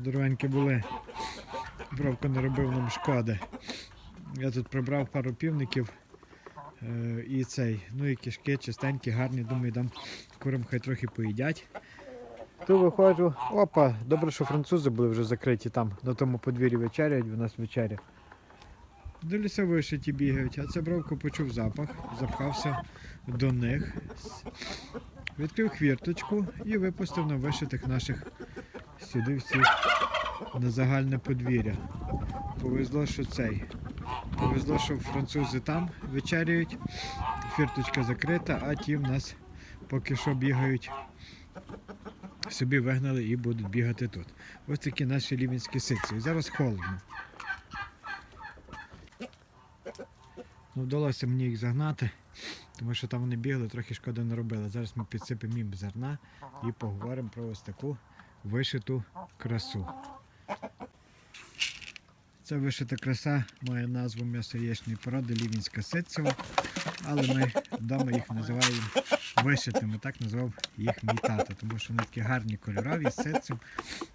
Здоровенькі були. Бровко не робив нам шкоди. Я тут прибрав пару півників е, і цей, ну і кишки чистенькі, гарні, думаю, дам курам хай трохи поїдять. То виходжу, опа, добре, що французи були вже закриті там, на тому подвір'ї вечеряють, в нас вечеря. Дивлюся, вишиті бігають, а це бровко почув запах, запхався до них, відкрив хвірточку і випустив на вишитих наших сюди всіх на загальне подвір'я. Повезло, що цей. Повезло, що французи там вечеряють, фірточка закрита, а ті в нас поки що бігають. Собі вигнали і будуть бігати тут. Ось такі наші лівінські ситці. Зараз холодно. Ну, вдалося мені їх загнати, тому що там вони бігали, трохи шкоди не робили. Зараз ми підсипемо їм зерна і поговоримо про ось таку вишиту красу. Ця вишита краса має назву м'ясо яєчної породи лівінська ситцева, але ми вдома їх називаємо вишитими. Так назвав їх мій тато, тому що вони такі гарні кольорові, з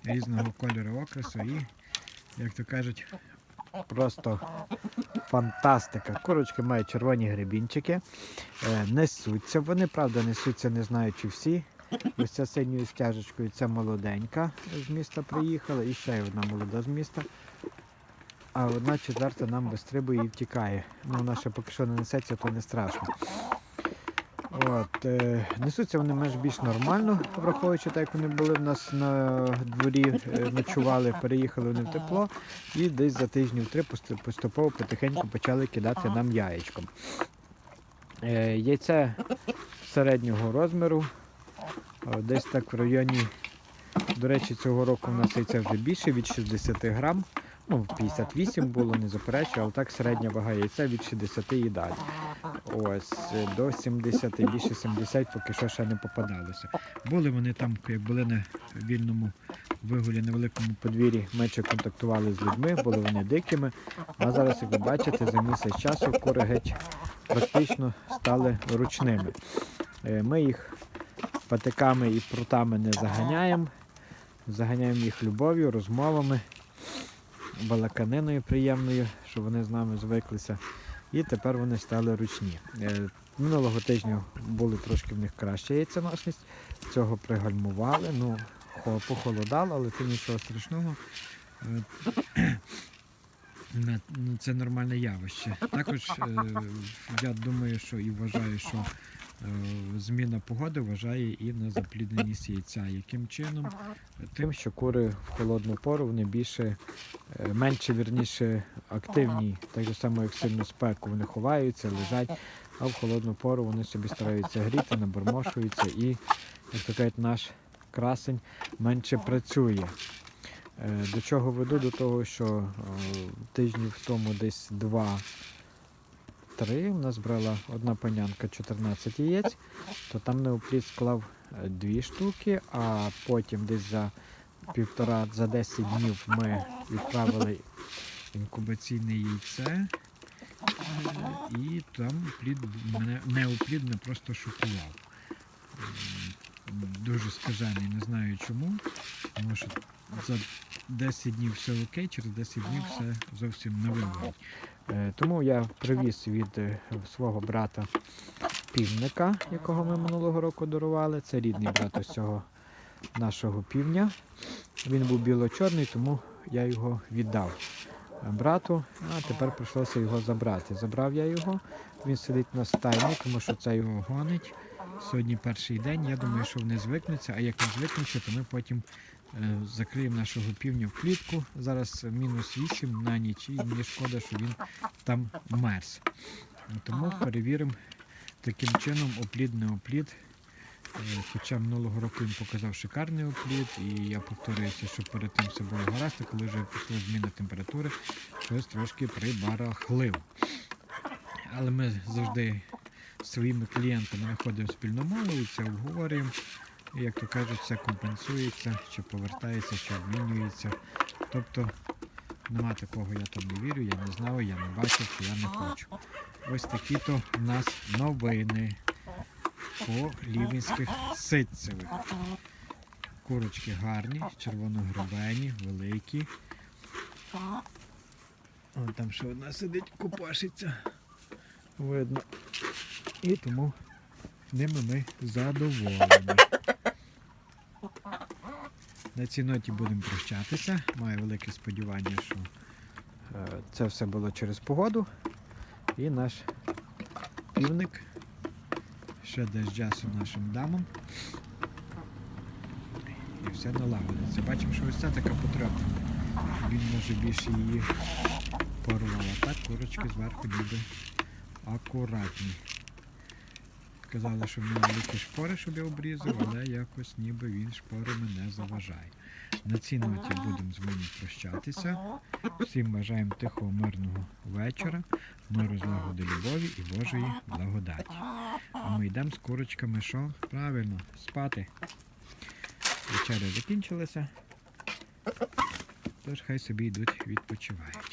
різного кольору окрасу і, як то кажуть, просто фантастика. Курочки мають червоні гребінчики, е, несуться. Вони, правда, несуться, не знаю, чи всі. Ось ця синьою стяжечкою це молоденька з міста приїхала, і ще одна молода з міста. А одна четверта нам вистрибує і втікає. Ну, вона ще поки що не несеться, то не страшно. От, е, несуться вони менш більш нормально, враховуючи так, як вони були в нас на дворі, е, ночували, переїхали вони в тепло і десь за тижнів три поступово потихеньку почали кидати нам яєчком. Е, яйце середнього розміру, десь так в районі, до речі, цього року у нас яйце вже більше від 60 грам. Ну, 58 було, не заперечую, але так середня вага яйця від 60 і далі. Ось е, до 70, більше 70 поки що ще не попадалося. Були вони там, як були на вільному вигулі на великому подвір'ї, менше контактували з людьми, були вони дикими. А зараз, як ви бачите, за місяць часу кури геть практично стали ручними. Е, Ми їх патиками і прутами не заганяємо. Заганяємо їх любов'ю, розмовами, балаканиною приємною, щоб вони з нами звиклися. І тепер вони стали ручні. Е, Минулого тижня були трошки в них краща яйценосність, цього пригальмували, ну, похолодало, але це нічого страшного. Е, ну, Це нормальне явище. Також е, я думаю, що і вважаю, що зміна погоди вважає і на заплідненість яйця. Яким чином? Тим, що кури в холодну пору вони більше, е, менше вірніше активні, так само, як сильну спеку, вони ховаються, лежать, а в холодну пору вони собі стараються гріти, набормошуються і, як то кажуть, наш красень менше працює. Е, До чого веду? До того, що е, тижнів тому десь два. Три у нас брала одна панянка 14 яєць, то там неопліт склав е, дві штуки, а потім десь за півтора, за 10 днів ми відправили інкубаційне яйце. І там плід мене неоплід мене просто шокував. Дуже скажений, не знаю чому. Тому за 10 днів все окей, через 10 днів все зовсім не виглядає. Тому я привіз від е, свого брата півника, якого ми минулого року дарували. Це рідний брат ось цього нашого півня. Він був біло-чорний, тому я його віддав е, брату, а тепер прийшлося його забрати. Забрав я його, він сидить на стайні, тому що це його гонить. Сьогодні перший день. Я думаю, що вони звикнуться, а як не звикнуться, то ми потім е, закриємо нашого півня в клітку. Зараз мінус 8 на ніч, і мені шкода, що він там мерз. Тому перевіримо таким чином оплід не оплід. Е, Хоча минулого року він показав шикарний оплід, і я повторююся, що перед тим все було гаразд, коли вже пішла зміна температури, щось трошки прибарахлив. Але ми завжди з своїми клієнтами знаходимо спільну мову і це обговорюємо. Як то кажуть, все компенсується, чи повертається, чи обмінюється. Тобто нема такого, я там не вірю, я не знав, я не бачив, я не хочу. Ось такі то в нас новини по лівінських ситцевих. Курочки гарні, червоногребені, великі. О, там ще одна сидить, купашиться. Видно. І тому ними ми задоволені. На цій ноті будемо прощатися. Маю велике сподівання, що е, це все було через погоду. І наш півник ще дасть часу нашим дамам. І все налагодиться. Бачимо, що ось ця така потреба. Він може більше її порвав. Так курочки зверху ніби акуратні. Казали, що в нього великі шпори, щоб я обрізав, але якось ніби він шпорами не заважає. На цій ноті будемо з вами прощатися. Всім бажаємо тихого, мирного вечора, миру злагоди любові і Божої благодаті. А ми йдемо з курочками, що? Правильно, спати. Вечеря закінчилася. Тож хай собі йдуть відпочивають.